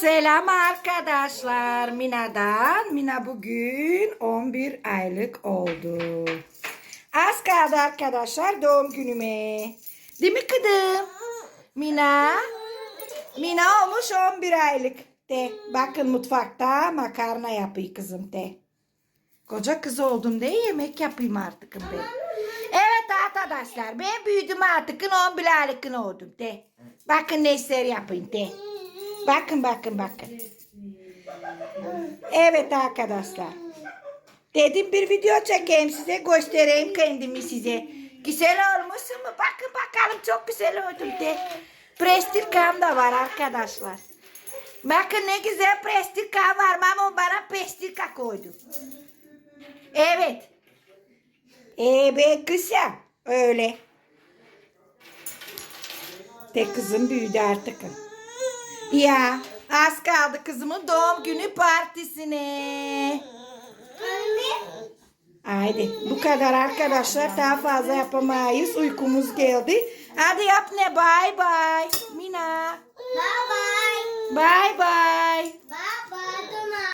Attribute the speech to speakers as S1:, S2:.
S1: Selam arkadaşlar. Mina'dan. Mina bugün 11 aylık oldu. Az kaldı arkadaşlar doğum günüme. Değil mi kızım? Mina. Mina olmuş 11 aylık. De. Bakın mutfakta makarna yapıyor kızım de. Koca kız oldum de yemek yapayım artık ben. Evet arkadaşlar ben büyüdüm artık 11 aylık oldum de. Bakın ne işler yapayım de. Bakın bakın bakın. Evet arkadaşlar. Dedim bir video çekeyim size göstereyim kendimi size. Güzel olmuş mu? Bakın bakalım çok güzel oldum de. Prestirkam da var arkadaşlar. Bakın ne güzel prestirka var. Mama bana prestirka koydu. Evet. Evet kızım. Öyle. Tek kızım büyüdü artık. Ya az kaldı kızımın doğum günü partisine. Haydi bu kadar arkadaşlar daha fazla yapamayız. Uykumuz geldi. Hadi yap ne bye bye. Mina.
S2: Bye bye.
S1: Bye bye.